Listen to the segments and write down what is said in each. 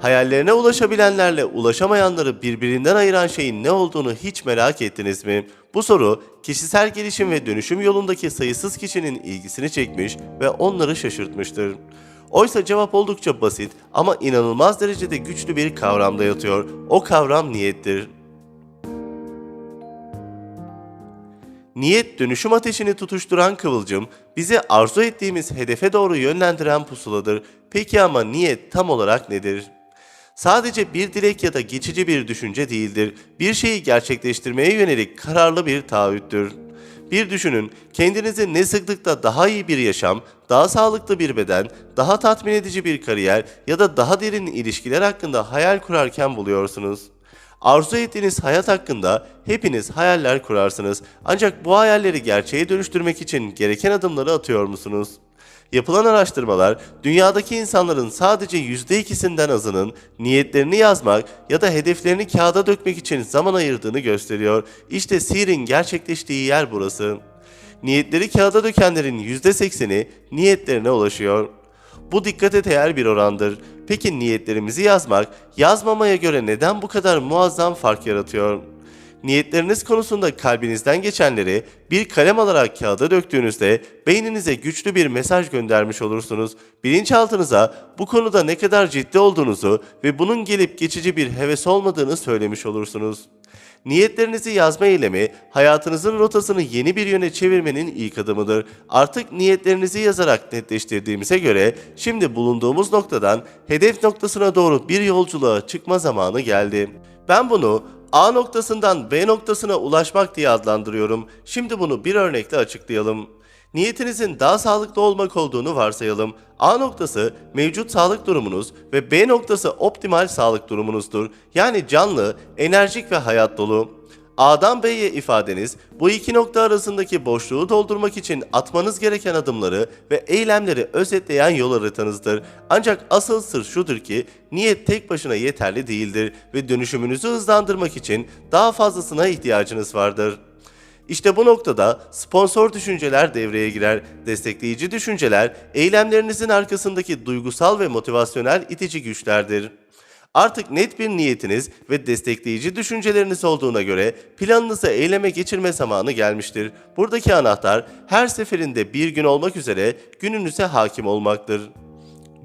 Hayallerine ulaşabilenlerle ulaşamayanları birbirinden ayıran şeyin ne olduğunu hiç merak ettiniz mi? Bu soru kişisel gelişim ve dönüşüm yolundaki sayısız kişinin ilgisini çekmiş ve onları şaşırtmıştır. Oysa cevap oldukça basit ama inanılmaz derecede güçlü bir kavramda yatıyor. O kavram niyettir. Niyet dönüşüm ateşini tutuşturan kıvılcım, bizi arzu ettiğimiz hedefe doğru yönlendiren pusuladır. Peki ama niyet tam olarak nedir? Sadece bir dilek ya da geçici bir düşünce değildir. Bir şeyi gerçekleştirmeye yönelik kararlı bir taahhüttür. Bir düşünün, kendinizi ne sıklıkta daha iyi bir yaşam, daha sağlıklı bir beden, daha tatmin edici bir kariyer ya da daha derin ilişkiler hakkında hayal kurarken buluyorsunuz. Arzu ettiğiniz hayat hakkında hepiniz hayaller kurarsınız. Ancak bu hayalleri gerçeğe dönüştürmek için gereken adımları atıyor musunuz? Yapılan araştırmalar dünyadaki insanların sadece %2'sinden azının niyetlerini yazmak ya da hedeflerini kağıda dökmek için zaman ayırdığını gösteriyor. İşte sihirin gerçekleştiği yer burası. Niyetleri kağıda dökenlerin %80'i niyetlerine ulaşıyor. Bu dikkate değer bir orandır. Peki niyetlerimizi yazmak, yazmamaya göre neden bu kadar muazzam fark yaratıyor? Niyetleriniz konusunda kalbinizden geçenleri bir kalem alarak kağıda döktüğünüzde beyninize güçlü bir mesaj göndermiş olursunuz. Bilinçaltınıza bu konuda ne kadar ciddi olduğunuzu ve bunun gelip geçici bir heves olmadığını söylemiş olursunuz. Niyetlerinizi yazma eylemi hayatınızın rotasını yeni bir yöne çevirmenin ilk adımıdır. Artık niyetlerinizi yazarak netleştirdiğimize göre şimdi bulunduğumuz noktadan hedef noktasına doğru bir yolculuğa çıkma zamanı geldi. Ben bunu A noktasından B noktasına ulaşmak diye adlandırıyorum. Şimdi bunu bir örnekle açıklayalım. Niyetinizin daha sağlıklı olmak olduğunu varsayalım. A noktası mevcut sağlık durumunuz ve B noktası optimal sağlık durumunuzdur. Yani canlı, enerjik ve hayat dolu. A'dan B'ye ifadeniz bu iki nokta arasındaki boşluğu doldurmak için atmanız gereken adımları ve eylemleri özetleyen yol haritanızdır. Ancak asıl sır şudur ki niyet tek başına yeterli değildir ve dönüşümünüzü hızlandırmak için daha fazlasına ihtiyacınız vardır. İşte bu noktada sponsor düşünceler devreye girer. Destekleyici düşünceler eylemlerinizin arkasındaki duygusal ve motivasyonel itici güçlerdir. Artık net bir niyetiniz ve destekleyici düşünceleriniz olduğuna göre planınızı eyleme geçirme zamanı gelmiştir. Buradaki anahtar her seferinde bir gün olmak üzere gününüze hakim olmaktır.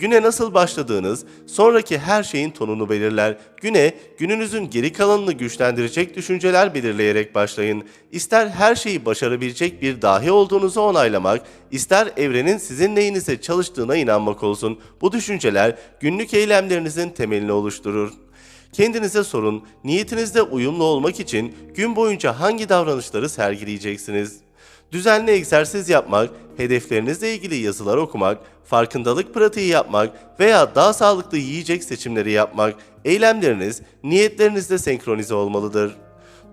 Güne nasıl başladığınız sonraki her şeyin tonunu belirler. Güne gününüzün geri kalanını güçlendirecek düşünceler belirleyerek başlayın. İster her şeyi başarabilecek bir dahi olduğunuzu onaylamak, ister evrenin sizin lehinize çalıştığına inanmak olsun. Bu düşünceler günlük eylemlerinizin temelini oluşturur. Kendinize sorun, niyetinizde uyumlu olmak için gün boyunca hangi davranışları sergileyeceksiniz? Düzenli egzersiz yapmak, hedeflerinizle ilgili yazılar okumak, farkındalık pratiği yapmak veya daha sağlıklı yiyecek seçimleri yapmak, eylemleriniz niyetlerinizle senkronize olmalıdır.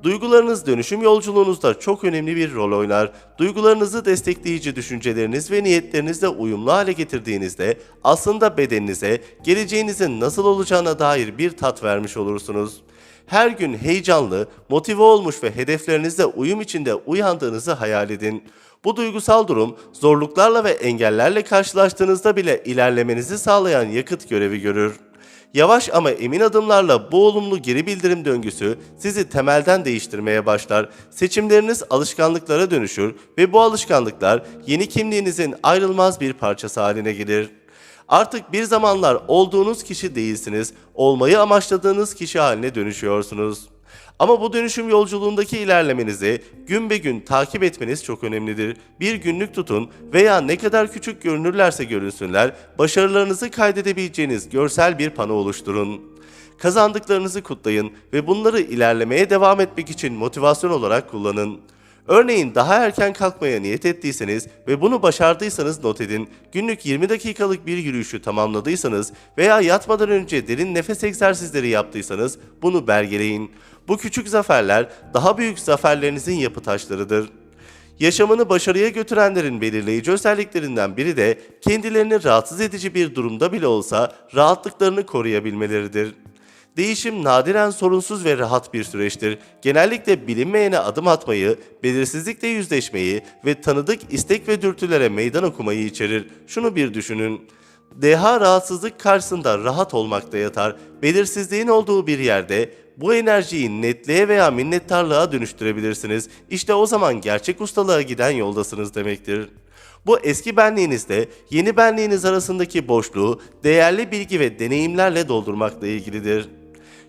Duygularınız dönüşüm yolculuğunuzda çok önemli bir rol oynar. Duygularınızı destekleyici düşünceleriniz ve niyetlerinizle uyumlu hale getirdiğinizde aslında bedeninize geleceğinizin nasıl olacağına dair bir tat vermiş olursunuz. Her gün heyecanlı, motive olmuş ve hedeflerinizle uyum içinde uyandığınızı hayal edin. Bu duygusal durum zorluklarla ve engellerle karşılaştığınızda bile ilerlemenizi sağlayan yakıt görevi görür. Yavaş ama emin adımlarla bu olumlu geri bildirim döngüsü sizi temelden değiştirmeye başlar. Seçimleriniz alışkanlıklara dönüşür ve bu alışkanlıklar yeni kimliğinizin ayrılmaz bir parçası haline gelir. Artık bir zamanlar olduğunuz kişi değilsiniz, olmayı amaçladığınız kişi haline dönüşüyorsunuz. Ama bu dönüşüm yolculuğundaki ilerlemenizi gün be gün takip etmeniz çok önemlidir. Bir günlük tutun veya ne kadar küçük görünürlerse görünsünler, başarılarınızı kaydedebileceğiniz görsel bir pano oluşturun. Kazandıklarınızı kutlayın ve bunları ilerlemeye devam etmek için motivasyon olarak kullanın. Örneğin daha erken kalkmaya niyet ettiyseniz ve bunu başardıysanız not edin. Günlük 20 dakikalık bir yürüyüşü tamamladıysanız veya yatmadan önce derin nefes egzersizleri yaptıysanız bunu belgeleyin. Bu küçük zaferler daha büyük zaferlerinizin yapı taşlarıdır. Yaşamını başarıya götürenlerin belirleyici özelliklerinden biri de kendilerini rahatsız edici bir durumda bile olsa rahatlıklarını koruyabilmeleridir. Değişim nadiren sorunsuz ve rahat bir süreçtir. Genellikle bilinmeyene adım atmayı, belirsizlikle yüzleşmeyi ve tanıdık istek ve dürtülere meydan okumayı içerir. Şunu bir düşünün. Deha rahatsızlık karşısında rahat olmakta yatar. Belirsizliğin olduğu bir yerde bu enerjiyi netliğe veya minnettarlığa dönüştürebilirsiniz. İşte o zaman gerçek ustalığa giden yoldasınız demektir. Bu eski benliğinizde yeni benliğiniz arasındaki boşluğu değerli bilgi ve deneyimlerle doldurmakla ilgilidir.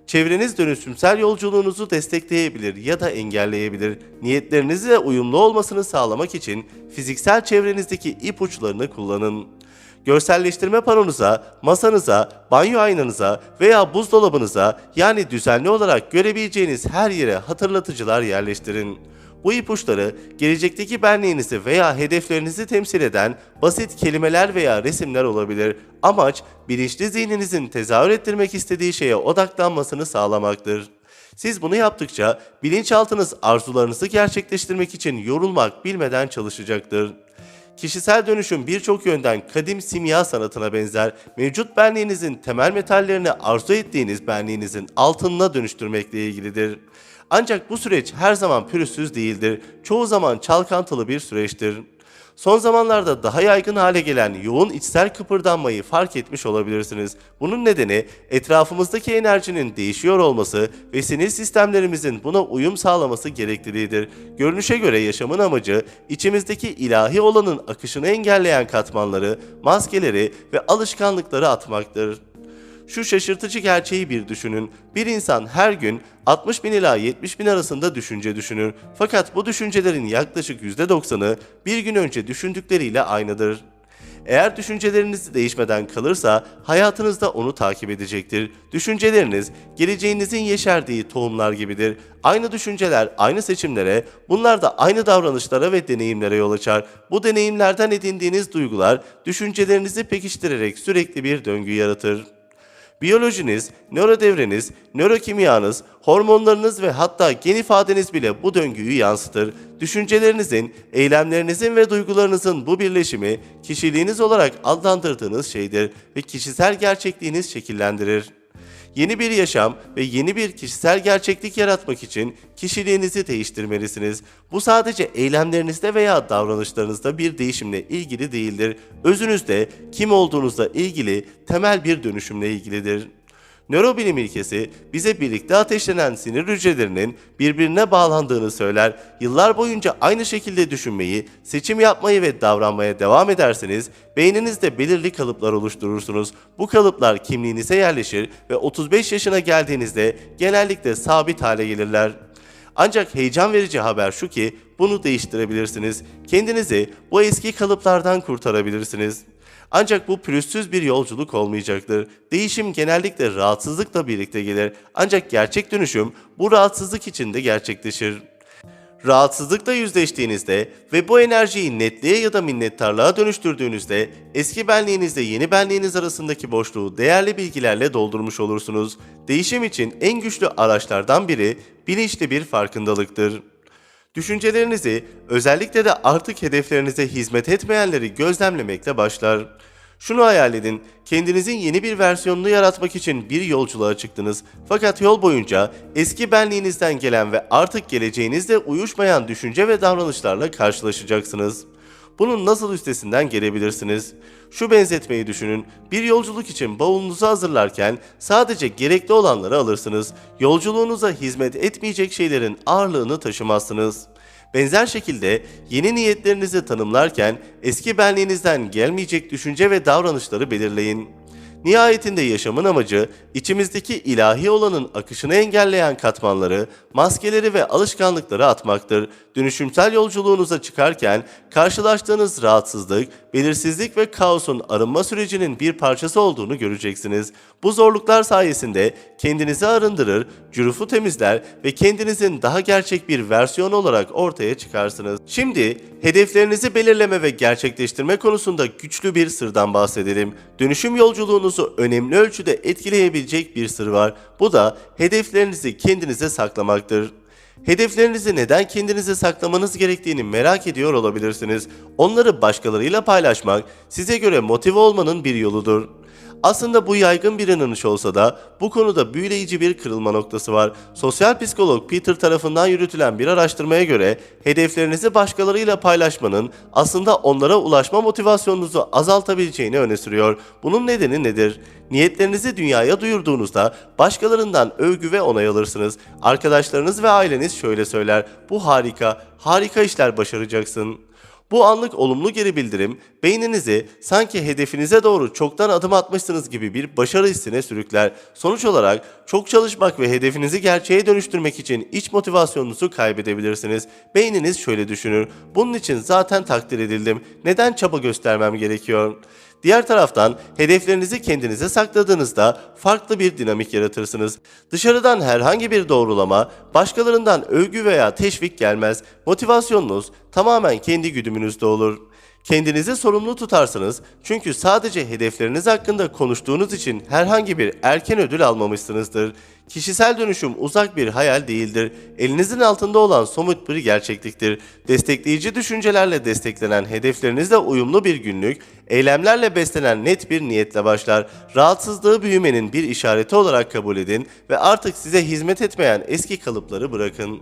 Çevreniz dönüşümsel yolculuğunuzu destekleyebilir ya da engelleyebilir. Niyetlerinizle uyumlu olmasını sağlamak için fiziksel çevrenizdeki ipuçlarını kullanın. Görselleştirme panonuza, masanıza, banyo aynanıza veya buzdolabınıza yani düzenli olarak görebileceğiniz her yere hatırlatıcılar yerleştirin. Bu ipuçları gelecekteki benliğinizi veya hedeflerinizi temsil eden basit kelimeler veya resimler olabilir. Amaç bilinçli zihninizin tezahür ettirmek istediği şeye odaklanmasını sağlamaktır. Siz bunu yaptıkça bilinçaltınız arzularınızı gerçekleştirmek için yorulmak bilmeden çalışacaktır. Kişisel dönüşüm birçok yönden kadim simya sanatına benzer. Mevcut benliğinizin temel metallerini arzu ettiğiniz benliğinizin altınına dönüştürmekle ilgilidir. Ancak bu süreç her zaman pürüzsüz değildir. Çoğu zaman çalkantılı bir süreçtir. Son zamanlarda daha yaygın hale gelen yoğun içsel kıpırdanmayı fark etmiş olabilirsiniz. Bunun nedeni etrafımızdaki enerjinin değişiyor olması ve sinir sistemlerimizin buna uyum sağlaması gerekliliğidir. Görünüşe göre yaşamın amacı içimizdeki ilahi olanın akışını engelleyen katmanları, maskeleri ve alışkanlıkları atmaktır. Şu şaşırtıcı gerçeği bir düşünün. Bir insan her gün 60 bin ila 70 bin arasında düşünce düşünür. Fakat bu düşüncelerin yaklaşık %90'ı bir gün önce düşündükleriyle aynıdır. Eğer düşünceleriniz değişmeden kalırsa hayatınızda onu takip edecektir. Düşünceleriniz geleceğinizin yeşerdiği tohumlar gibidir. Aynı düşünceler aynı seçimlere, bunlar da aynı davranışlara ve deneyimlere yol açar. Bu deneyimlerden edindiğiniz duygular düşüncelerinizi pekiştirerek sürekli bir döngü yaratır. Biyolojiniz, nörodevreniz, nörokimyanız, hormonlarınız ve hatta gen ifadeniz bile bu döngüyü yansıtır. Düşüncelerinizin, eylemlerinizin ve duygularınızın bu birleşimi kişiliğiniz olarak adlandırdığınız şeydir ve kişisel gerçekliğiniz şekillendirir. Yeni bir yaşam ve yeni bir kişisel gerçeklik yaratmak için kişiliğinizi değiştirmelisiniz. Bu sadece eylemlerinizde veya davranışlarınızda bir değişimle ilgili değildir. Özünüzde kim olduğunuzla ilgili temel bir dönüşümle ilgilidir. Nörobilim ilkesi bize birlikte ateşlenen sinir hücrelerinin birbirine bağlandığını söyler. Yıllar boyunca aynı şekilde düşünmeyi, seçim yapmayı ve davranmaya devam ederseniz beyninizde belirli kalıplar oluşturursunuz. Bu kalıplar kimliğinize yerleşir ve 35 yaşına geldiğinizde genellikle sabit hale gelirler. Ancak heyecan verici haber şu ki bunu değiştirebilirsiniz. Kendinizi bu eski kalıplardan kurtarabilirsiniz. Ancak bu pürüzsüz bir yolculuk olmayacaktır. Değişim genellikle rahatsızlıkla birlikte gelir. Ancak gerçek dönüşüm bu rahatsızlık içinde gerçekleşir. Rahatsızlıkla yüzleştiğinizde ve bu enerjiyi netliğe ya da minnettarlığa dönüştürdüğünüzde eski benliğinizle yeni benliğiniz arasındaki boşluğu değerli bilgilerle doldurmuş olursunuz. Değişim için en güçlü araçlardan biri bilinçli bir farkındalıktır. Düşüncelerinizi, özellikle de artık hedeflerinize hizmet etmeyenleri gözlemlemekle başlar. Şunu hayal edin, kendinizin yeni bir versiyonunu yaratmak için bir yolculuğa çıktınız. Fakat yol boyunca eski benliğinizden gelen ve artık geleceğinizle uyuşmayan düşünce ve davranışlarla karşılaşacaksınız. Bunun nasıl üstesinden gelebilirsiniz? Şu benzetmeyi düşünün. Bir yolculuk için bavulunuzu hazırlarken sadece gerekli olanları alırsınız. Yolculuğunuza hizmet etmeyecek şeylerin ağırlığını taşımazsınız. Benzer şekilde yeni niyetlerinizi tanımlarken eski benliğinizden gelmeyecek düşünce ve davranışları belirleyin. Nihayetinde yaşamın amacı içimizdeki ilahi olanın akışını engelleyen katmanları, maskeleri ve alışkanlıkları atmaktır. Dönüşümsel yolculuğunuza çıkarken karşılaştığınız rahatsızlık, belirsizlik ve kaosun arınma sürecinin bir parçası olduğunu göreceksiniz. Bu zorluklar sayesinde kendinizi arındırır, cürufu temizler ve kendinizin daha gerçek bir versiyon olarak ortaya çıkarsınız. Şimdi hedeflerinizi belirleme ve gerçekleştirme konusunda güçlü bir sırdan bahsedelim. Dönüşüm yolculuğunuzu önemli ölçüde etkileyebilecek bir sır var. Bu da hedeflerinizi kendinize saklamaktır. Hedeflerinizi neden kendinize saklamanız gerektiğini merak ediyor olabilirsiniz. Onları başkalarıyla paylaşmak size göre motive olmanın bir yoludur. Aslında bu yaygın bir inanış olsa da bu konuda büyüleyici bir kırılma noktası var. Sosyal psikolog Peter tarafından yürütülen bir araştırmaya göre hedeflerinizi başkalarıyla paylaşmanın aslında onlara ulaşma motivasyonunuzu azaltabileceğini öne sürüyor. Bunun nedeni nedir? Niyetlerinizi dünyaya duyurduğunuzda başkalarından övgü ve onay alırsınız. Arkadaşlarınız ve aileniz şöyle söyler. Bu harika, harika işler başaracaksın. Bu anlık olumlu geri bildirim beyninizi sanki hedefinize doğru çoktan adım atmışsınız gibi bir başarı hissine sürükler. Sonuç olarak çok çalışmak ve hedefinizi gerçeğe dönüştürmek için iç motivasyonunuzu kaybedebilirsiniz. Beyniniz şöyle düşünür. Bunun için zaten takdir edildim. Neden çaba göstermem gerekiyor? Diğer taraftan hedeflerinizi kendinize sakladığınızda farklı bir dinamik yaratırsınız. Dışarıdan herhangi bir doğrulama, başkalarından övgü veya teşvik gelmez. Motivasyonunuz tamamen kendi güdümünüzde olur. Kendinizi sorumlu tutarsınız çünkü sadece hedefleriniz hakkında konuştuğunuz için herhangi bir erken ödül almamışsınızdır. Kişisel dönüşüm uzak bir hayal değildir. Elinizin altında olan somut bir gerçekliktir. Destekleyici düşüncelerle desteklenen hedeflerinizle uyumlu bir günlük, eylemlerle beslenen net bir niyetle başlar. Rahatsızlığı büyümenin bir işareti olarak kabul edin ve artık size hizmet etmeyen eski kalıpları bırakın.